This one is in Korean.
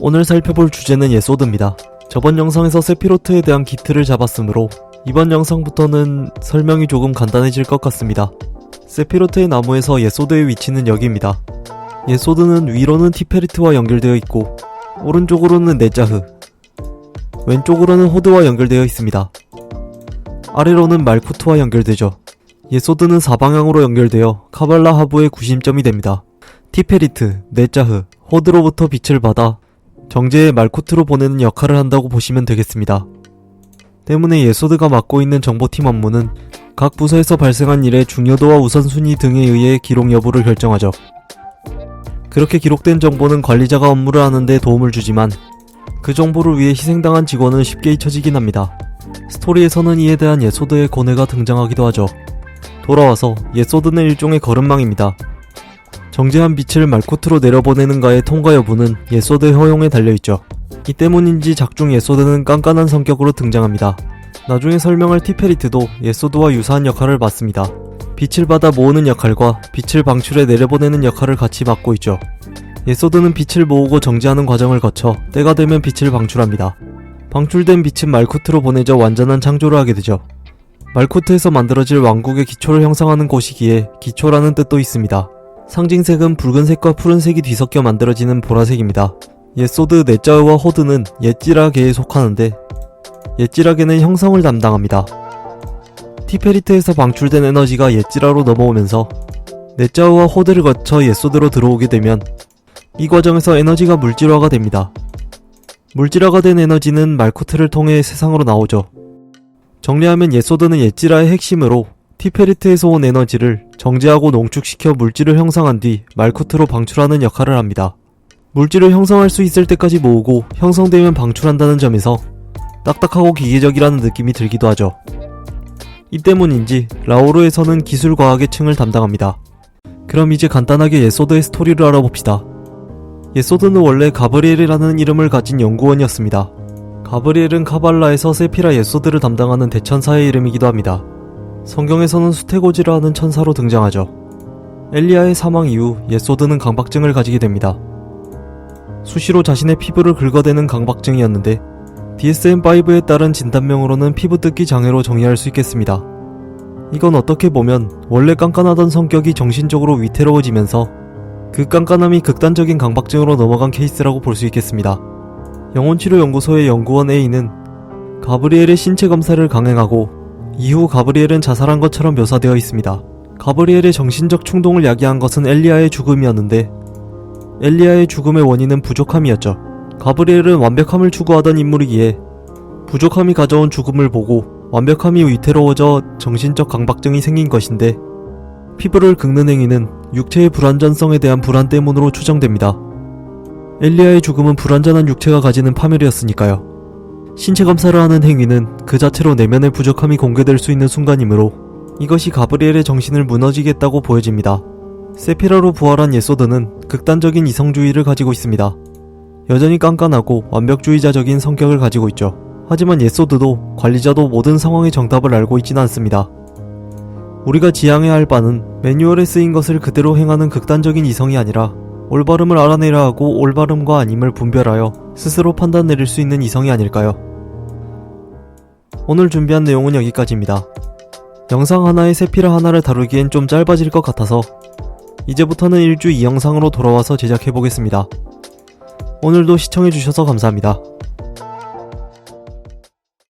오늘 살펴볼 주제는 예소드입니다. 저번 영상에서 세피로트에 대한 기틀을 잡았으므로 이번 영상부터는 설명이 조금 간단해질 것 같습니다. 세피로트의 나무에서 예소드의 위치는 여기입니다. 예소드는 위로는 티페리트와 연결되어 있고 오른쪽으로는 네자흐 왼쪽으로는 호드와 연결되어 있습니다. 아래로는 말쿠트와 연결되죠. 예소드는 사방향으로 연결되어 카발라 하부의 구심점이 됩니다. 티페리트, 네자흐, 호드로부터 빛을 받아 정제의 말쿠트로 보내는 역할을 한다고 보시면 되겠습니다. 때문에 예소드가 맡고 있는 정보팀 업무는 각 부서에서 발생한 일의 중요도와 우선순위 등에 의해 기록 여부를 결정하죠. 그렇게 기록된 정보는 관리자가 업무를 하는데 도움을 주지만 그 정보를 위해 희생당한 직원은 쉽게 잊혀지긴 합니다. 스토리에서는 이에 대한 예소드의 고뇌가 등장하기도 하죠. 돌아와서 예소드는 일종의 걸음망입니다. 정제한 빛을 말코트로 내려보내는 가의 통과 여부는 예소드의 허용에 달려있죠. 이 때문인지 작중 예소드는 깐깐한 성격으로 등장합니다. 나중에 설명할 티페리트도 예소드와 유사한 역할을 맡습니다. 빛을 받아 모으는 역할과 빛을 방출해 내려보내는 역할을 같이 맡고 있죠. 예소드는 빛을 모으고 정지하는 과정을 거쳐 때가 되면 빛을 방출합니다. 방출된 빛은 말쿠트로 보내져 완전한 창조를 하게 되죠. 말쿠트에서 만들어질 왕국의 기초를 형성하는 곳이기에 기초라는 뜻도 있습니다. 상징색은 붉은색과 푸른색이 뒤섞여 만들어지는 보라색입니다. 옛소드 네자우와 호드는 옛지라계에 속하는데 옛지라계는 형성을 담당합니다. 티페리트에서 방출된 에너지가 옛지라로 넘어오면서 네자우와 호드를 거쳐 옛소드로 들어오게 되면 이 과정에서 에너지가 물질화가 됩니다. 물질화가 된 에너지는 말코트를 통해 세상으로 나오죠. 정리하면 옛소드는 옛지라의 핵심으로 티페리트에서 온 에너지를 정제하고 농축시켜 물질을 형성한 뒤 말코트로 방출하는 역할을 합니다. 물질을 형성할 수 있을 때까지 모으고 형성되면 방출한다는 점에서 딱딱하고 기계적이라는 느낌이 들기도 하죠. 이 때문인지 라오르에서는 기술과학의 층을 담당합니다. 그럼 이제 간단하게 예소드의 스토리를 알아봅시다. 예소드는 원래 가브리엘이라는 이름을 가진 연구원이었습니다. 가브리엘은 카발라에서 세피라 예소드를 담당하는 대천사의 이름이기도 합니다. 성경에서는 수테고지라 하는 천사로 등장하죠. 엘리야의 사망 이후 예소드는 강박증을 가지게 됩니다. 수시로 자신의 피부를 긁어대는 강박증이었는데 DSM-5에 따른 진단명으로는 피부 뜯기 장애로 정의할 수 있겠습니다. 이건 어떻게 보면 원래 깐깐하던 성격이 정신적으로 위태로워지면서 그 깐깐함이 극단적인 강박증으로 넘어간 케이스라고 볼 수 있겠습니다. 영혼치료연구소의 연구원 A는 가브리엘의 신체 검사를 강행하고 이후 가브리엘은 자살한 것처럼 묘사되어 있습니다. 가브리엘의 정신적 충동을 야기한 것은 엘리야의 죽음이었는데 엘리야의 죽음의 원인은 부족함이었죠. 가브리엘은 완벽함을 추구하던 인물이기에 부족함이 가져온 죽음을 보고 완벽함이 위태로워져 정신적 강박증이 생긴 것인데 피부를 긁는 행위는 육체의 불완전성에 대한 불안 때문으로 추정됩니다. 엘리야의 죽음은 불완전한 육체가 가지는 파멸이었으니까요. 신체 검사를 하는 행위는 그 자체로 내면의 부족함이 공개될 수 있는 순간이므로 이것이 가브리엘의 정신을 무너지겠다고 보여집니다. 세피라로 부활한 예소드는 극단적인 이성주의를 가지고 있습니다. 여전히 깐깐하고 완벽주의자적인 성격을 가지고 있죠. 하지만 예소드도 관리자도 모든 상황의 정답을 알고 있지는 않습니다. 우리가 지향해야 할 바는 매뉴얼에 쓰인 것을 그대로 행하는 극단적인 이성이 아니라 올바름을 알아내려 하고 올바름과 아님을 분별하여 스스로 판단 내릴 수 있는 이성이 아닐까요? 오늘 준비한 내용은 여기까지입니다. 영상 하나에 세피라 하나를 다루기엔 좀 짧아질 것 같아서 이제부터는 일주 2영상으로 돌아와서 제작해보겠습니다. 오늘도 시청해주셔서 감사합니다.